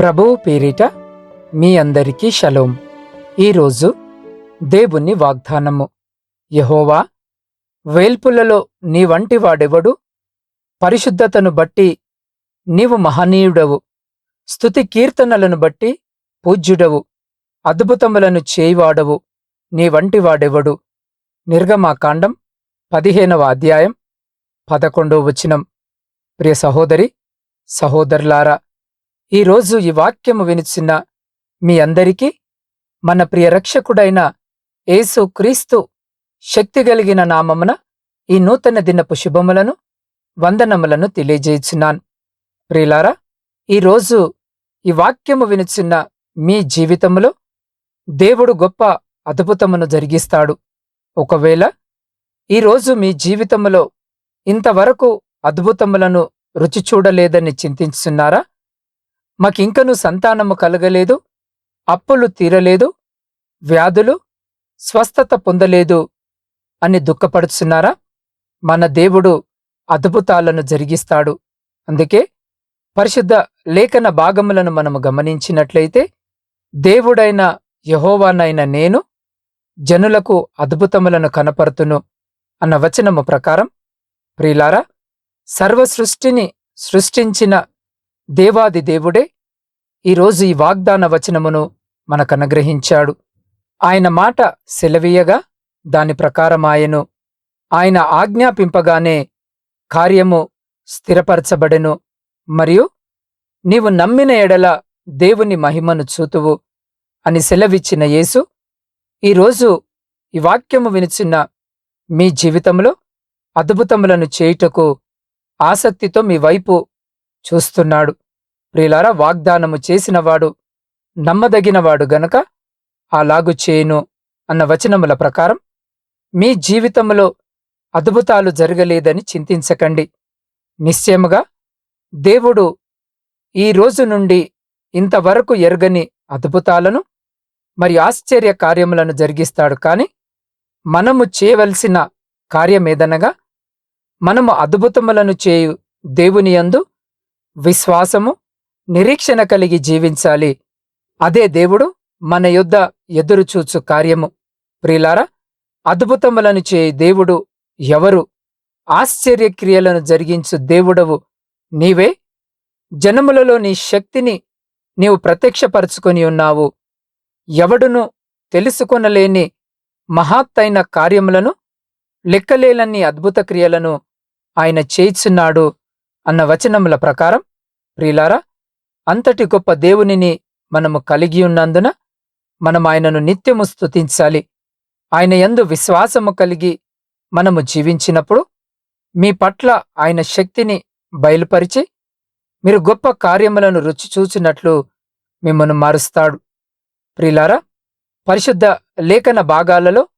ప్రభువు పేరిట మీ అందరికీ షలోం. ఈరోజు దేవుని వాగ్దానము. యహోవా వేల్పులలో నీ వంటి వాడెవడు? పరిశుద్ధతను బట్టి నీవు మహనీయుడవు. స్తుతి కీర్తనలను బట్టి పూజ్యుడవు. అద్భుతములను చేయివాడవు. నీ వంటి వాడెవడు? నిర్గమాకాండం పదిహేనవ అధ్యాయం పదకొండో వచనం. ప్రియ సహోదరి సహోదరులారా ఈరోజు ఈ వాక్యము వినిచిన మీ అందరికీ మన ప్రియ రక్షకుడైన యేసు క్రీస్తు శక్తి కలిగిన నామమున ఈ నూతన దినపు శుభములను వందనములను తెలియజేయుచున్నాను. ప్రియులారా ఈరోజు ఈ వాక్యము వినిచిన మీ జీవితములో దేవుడు గొప్ప అద్భుతమును జరిగిస్తాడు. ఒకవేళ ఈరోజు మీ జీవితములో ఇంతవరకు అద్భుతములను రుచి చూడలేదని చింతించున్నారా? మాకింకను సంతానము కలగలేదు అప్పులు తీరలేదు వ్యాధులు స్వస్థత పొందలేదు అని దుఃఖపడుచున్నారా? మన దేవుడు అద్భుతాలను జరిగిస్తాడు. అందుకే పరిశుద్ధ లేఖన భాగములను మనము గమనించినట్లయితే దేవుడైన యహోవానైన నేను జనులకు అద్భుతములను కనపరుతును అన్న వచనము ప్రకారం ప్రియులారా సర్వ సృష్టిని సృష్టించిన దేవాది దేవుడే ఈరోజు ఈ వాగ్దాన వచనమును మనకనుగ్రహించాడు. ఆయన మాట సెలవీయగా దాని ప్రకారమాయెను ఆయన ఆజ్ఞాపింపగానే కార్యము స్థిరపరచబడెను. మరియు నీవు నమ్మిన ఎడల దేవుని మహిమను చూతువు అని సెలవిచ్చిన యేసు ఈరోజు ఈ వాక్యము వినిచిన మీ జీవితంలో అద్భుతములను చేయుటకు ఆసక్తితో మీ వైపు చూస్తున్నాడు. ప్రియులారా వాగ్దానము చేసినవాడు నమ్మదగినవాడు గనక అలాగు చేయును అన్న వచనముల ప్రకారం మీ జీవితంలో అద్భుతాలు జరగలేదని చింతించకండి. నిశ్చయముగా దేవుడు ఈ రోజు నుండి ఇంతవరకు ఎరగని అద్భుతాలను మరి ఆశ్చర్య కార్యములను జరిగిస్తాడు. కాని మనము చేయవలసిన కార్యమేదనగా మనము అద్భుతములను చేయు దేవుని యందు విశ్వాసము నిరీక్షణ కలిగి జీవించాలి. అదే దేవుడు మన యొద్ద ఎదురుచూచు కార్యము. ప్రియులారా అద్భుతములను చేయి దేవుడు ఎవరు? ఆశ్చర్యక్రియలను జరిగించు దేవుడవు నీవే. జనములలో నీ శక్తిని నీవు ప్రత్యక్షపరుచుకొని ఉన్నావు. ఎవడును తెలుసుకొనలేని మహాత్తైన కార్యములను లెక్కలేలన్ని అద్భుత క్రియలను ఆయన చేయిచున్నాడు. అన్న వచనముల ప్రకారం ప్రియులారా అంతటి గొప్ప దేవునిని మనము కలిగి ఉన్నందున మనం ఆయనను నిత్యము స్తుతించాలి. ఆయన యందు విశ్వాసము కలిగి మనము జీవించినప్పుడు మీ పట్ల ఆయన శక్తిని బయలుపరిచి మీరు గొప్ప కార్యములను రుచి చూచినట్లు మిమ్మను మారుస్తాడు. ప్రిలారా పరిశుద్ధ లేఖన భాగాలలో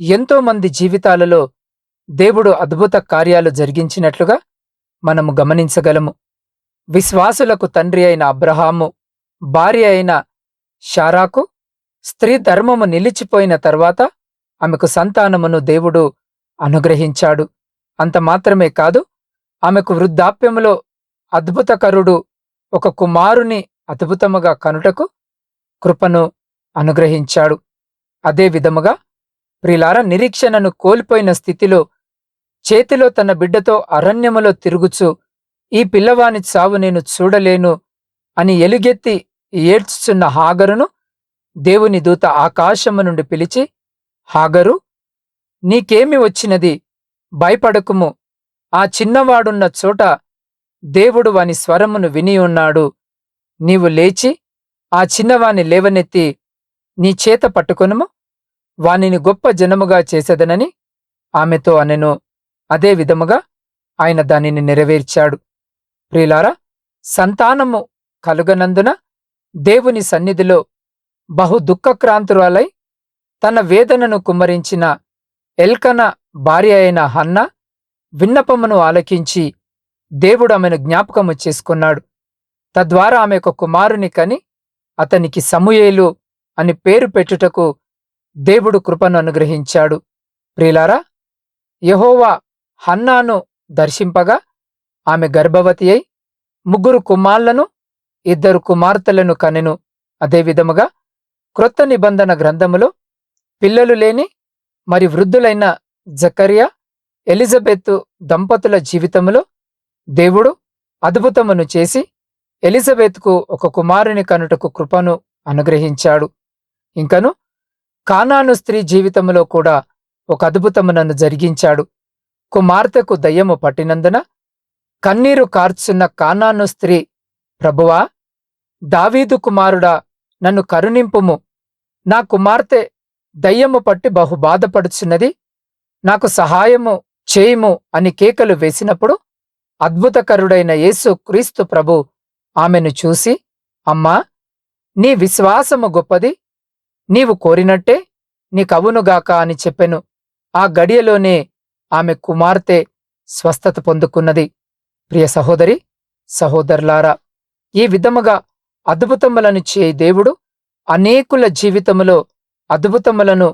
ఎంతో మంది జీవితాలలో దేవుడు అద్భుత కార్యాలు జరిగించినట్లుగా మనము గమనించగలము. విశ్వాసులకు తండ్రి అయిన అబ్రహాము భార్య అయిన షారాకు స్త్రీ ధర్మము నిలిచిపోయిన తర్వాత ఆమెకు సంతానమును దేవుడు అనుగ్రహించాడు. అంత మాత్రమే కాదు ఆమెకు వృద్ధాప్యములో అద్భుతకరుడు ఒక కుమారుని అద్భుతముగా కనుటకు కృపను అనుగ్రహించాడు. అదే విధముగా ప్రిలార నిరీక్షణను కోల్పోయిన స్థితిలో చేతిలో తన బిడ్డతో అరణ్యములో తిరుగుచు ఈ పిల్లవాని చావు నేను చూడలేను అని ఎలుగెత్తి ఏడ్చుచున్న హాగరును దేవుని దూత ఆకాశము నుండి పిలిచి హాగరు నీకేమి వచ్చినది? భయపడకుము. ఆ చిన్నవాడున్న చోట దేవుడు వాని స్వరమును విని ఉన్నాడు. నీవు లేచి ఆ చిన్నవాని లేవనెత్తి నీ చేత పట్టుకొనుము. వానిని గొప్ప జనముగా చేసేదనని ఆమెతో అనెను. అదే విధముగా ఆయన దానిని నెరవేర్చాడు. ప్రియులారా సంతానము కలుగనందున దేవుని సన్నిధిలో బహు దుఃఖక్రాంతురాలై తన వేదనను కుమ్మరించిన ఎల్కన భార్య అయిన హన్న విన్నపమును ఆలకించి దేవుడు ఆమెను జ్ఞాపకము చేసుకున్నాడు. తద్వారా ఆమె ఒక కుమారుని కని అతనికి సమూయేలు అని పేరు పెట్టుటకు దేవుడు కృపను అనుగ్రహించాడు. ప్రియులారా యహోవా హన్నాను దర్శింపగా ఆమె గర్భవతి అయి ముగ్గురు కుమార్లను ఇద్దరు కుమార్తెలను కనెను అదేవిధముగా క్రొత్త నిబంధన గ్రంథములో పిల్లలు లేని మరి వృద్ధులైన జకరియా ఎలిజబెత్ దంపతుల జీవితములో దేవుడు అద్భుతమును చేసి ఎలిజబెత్కు ఒక కుమారుని కనుటకు కృపను అనుగ్రహించాడు. ఇంకను కానాను స్త్రీ జీవితములో కూడా ఒక అద్భుతమునను జరిగించాడు. కుమార్తెకు దయ్యము పట్టినందున కన్నీరు కార్చున్న కానాను స్త్రీ ప్రభువా దావీదు కుమారుడా నన్ను కరుణింపుము. నా కుమార్తె దయ్యము పట్టి బహు బాధపడుచున్నది. నాకు సహాయము చేయుము అని కేకలు వేసినప్పుడు అద్భుతకరుడైన యేసు క్రీస్తు ప్రభు ఆమెను చూసి అమ్మా నీ విశ్వాసము గొప్పది. నీవు కోరినట్టే నీకవునుగాక అని చెప్పెను. ఆ గడియలోనే ఆమె కుమార్తె స్వస్థత పొందుకున్నది. ప్రియ సహోదరి సహోదరులారా ఈ విధముగా అద్భుతములను చే దేవుడు అనేకుల జీవితములో అద్భుతములను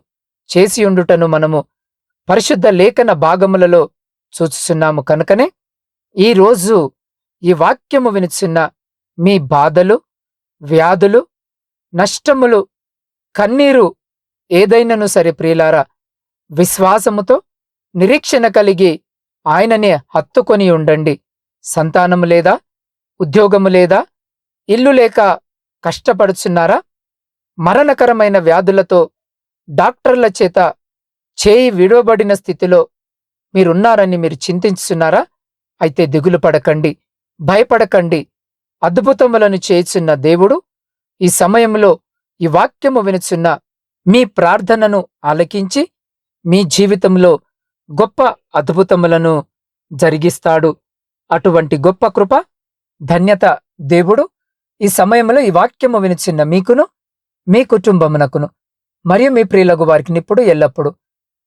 చేసియుండుటను మనము పరిశుద్ధ లేఖన భాగములలో చూచుచున్నాము కనుకనే ఈ రోజు ఈ వాక్యము వినుచున్న మీ బాధలు వ్యాధులు నష్టములు కన్నీరు ఏదైనను సరే ప్రియులారా విశ్వాసముతో నిరీక్షణ కలిగి ఆయననే హత్తుకొని ఉండండి. సంతానము లేదా? ఉద్యోగము లేదా? ఇల్లు లేక కష్టపడుచున్నారా? మరణకరమైన వ్యాధులతో డాక్టర్ల చేత చేయి విడవబడిన స్థితిలో మీరున్నారని మీరు చింతించున్నారా అయితే దిగులు పడకండి భయపడకండి. అద్భుతములను చేయుచున్న దేవుడు ఈ సమయంలో ఈ వాక్యము వినుచున్న మీ ప్రార్థనను ఆలకించి మీ జీవితంలో గొప్ప అద్భుతములను జరిగిస్తాడు. అటువంటి గొప్ప కృప ధన్యత దేవుడు ఈ సమయంలో ఈ వాక్యము వినిచిన్న మీకును మీ కుటుంబమునకును మరియు మీ ప్రియులకు వారికి ఇప్పుడు ఎల్లప్పుడు.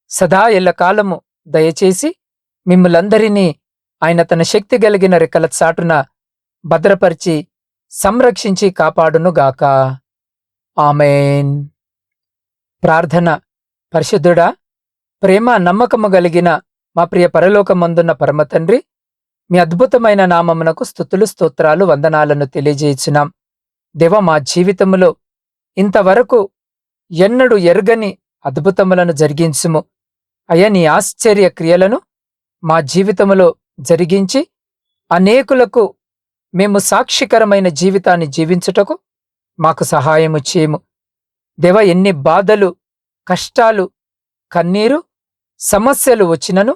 సదా ఎల్లకాలము దయచేసి మిమ్మలందరినీ ఆయన తన శక్తి కలిగిన రెక్కల చాటున భద్రపరిచి సంరక్షించి కాపాడునుగాక ఆమెన్. ప్రార్థన పరిశుద్ధుడా ప్రేమ నమ్మకము కలిగిన మా ప్రియ పరలోకమందున్న పరమతండ్రి మీ అద్భుతమైన నామమునకు స్థుతులు స్తోత్రాలు వందనాలను తెలియజేయించినాం దేవ మా జీవితములో ఇంతవరకు ఎన్నడు ఎరగని అద్భుతములను జరిగించుము. అయ్యా నీ ఆశ్చర్య క్రియలను మా జీవితములో జరిగించి అనేకులకు మేము సాక్షికరమైన జీవితాన్ని జీవించుటకు మాకు సహాయము చేయము. దేవ ఎన్ని బాధలు కష్టాలు కన్నీరు సమస్యలు వచ్చినను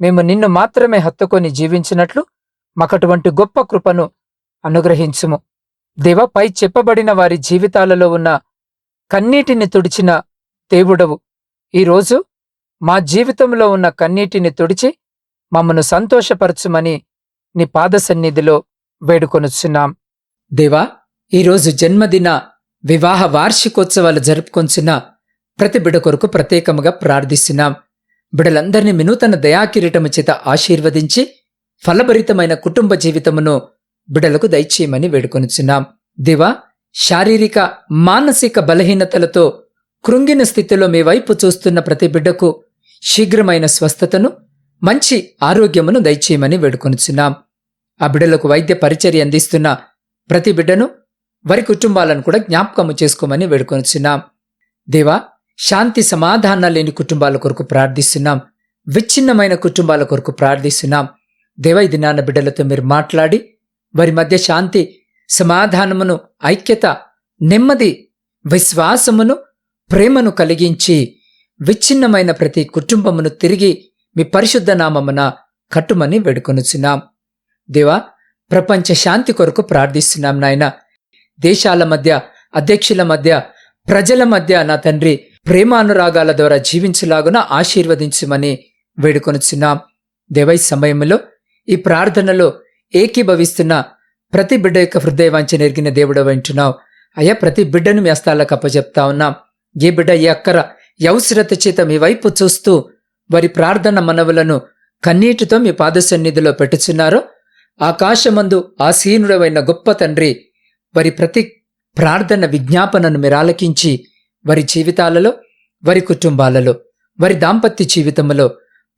మేము నిన్ను మాత్రమే హత్తుకొని జీవించినట్లు మాకటువంటి గొప్ప కృపను అనుగ్రహించుము. దేవ పై చెప్పబడిన వారి జీవితాలలో ఉన్న కన్నీటిని తుడిచిన దేవుడవు. ఈరోజు మా జీవితంలో ఉన్న కన్నీటిని తుడిచి మమ్మను సంతోషపరచుమని నీ పాద సన్నిధిలో వేడుకొనుచున్నాం. దేవా ఈరోజు జన్మదిన వివాహ వార్షికోత్సవాలు జరుపుకొంచున్న ప్రతి బిడ కొరకు ప్రత్యేకముగా ప్రార్థిస్తున్నాం. బిడలందరినీ వినూతన దయాకిరీటము చేత ఆశీర్వదించి ఫలభరితమైన కుటుంబ జీవితమును బిడలకు దయచేయమని వేడుకొనిచున్నాం. దివా శారీరక మానసిక బలహీనతలతో కృంగిన స్థితిలో మీ వైపు చూస్తున్న ప్రతి బిడ్డకు శీఘ్రమైన స్వస్థతను మంచి ఆరోగ్యమును దయచేయమని వేడుకొనిచున్నాం. ఆ బిడ్డలకు వైద్య పరిచర్య అందిస్తున్న ప్రతి బిడ్డను వారి కుటుంబాలను కూడా జ్ఞాపకము చేసుకోమని వేడుకొనిచున్నాం. దేవా శాంతి సమాధానాలు లేని కుటుంబాల కొరకు ప్రార్థిస్తున్నాం. విచ్ఛిన్నమైన కుటుంబాల కొరకు ప్రార్థిస్తున్నాం. దేవ ఇది నాన్న బిడ్డలతో మీరు మాట్లాడి వారి మధ్య శాంతి సమాధానమును ఐక్యత నెమ్మది విశ్వాసమును ప్రేమను కలిగించి విచ్ఛిన్నమైన ప్రతి కుటుంబమును తిరిగి మీ పరిశుద్ధ నామమున కట్టుమని వేడుకొనుచున్నాం. దేవా ప్రపంచ శాంతి కొరకు ప్రార్థిస్తున్నాం నాయన. దేశాల మధ్య అధ్యక్షుల మధ్య ప్రజల మధ్య నా తండ్రి ప్రేమానురాగాల ద్వారా జీవించలాగున ఆశీర్వదించమని వేడుకొనుచున్నాం. దేవై సమయంలో ఈ ప్రార్థనలో ఏకీభవిస్తున్న ప్రతి బిడ్డ యొక్క హృదయవాంఛ నెరిగిన దేవుడు వింటున్నావు. అయ్యా ప్రతి బిడ్డను మీ అస్తాలకు అప్పజెప్తా ఉన్నాం. ఏ బిడ్డ ఏ అక్కర యవసరత చేత మీ వైపు చూస్తూ వారి ప్రార్థన మనవులను కన్నీటితో మీ పాద సన్నిధిలో పెట్టుచున్నారో ఆకాశమందు ఆసీనుడమైన గొప్ప తండ్రి వారి ప్రతి ప్రార్థన విజ్ఞాపనను మీరు ఆలకించి వారి జీవితాలలో వారి కుటుంబాలలో వారి దాంపత్య జీవితంలో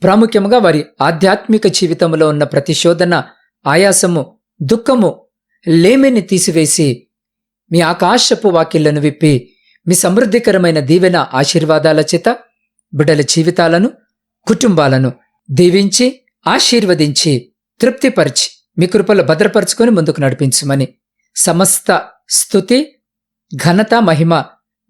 ప్రాముఖ్యంగా వారి ఆధ్యాత్మిక జీవితంలో ఉన్న ప్రతిశోధన ఆయాసము దుఃఖము లేమిని తీసివేసి మీ ఆకాశపు వాకిళ్ళను విప్పి మీ సమృద్ధికరమైన దీవెన ఆశీర్వాదాల చేత బిడ్డల జీవితాలను కుటుంబాలను దీవించి ఆశీర్వదించి తృప్తిపరిచి మీ కృపలో భద్రపరుచుకొని ముందుకు నడిపించమని సమస్త స్థుతి ఘనత మహిమ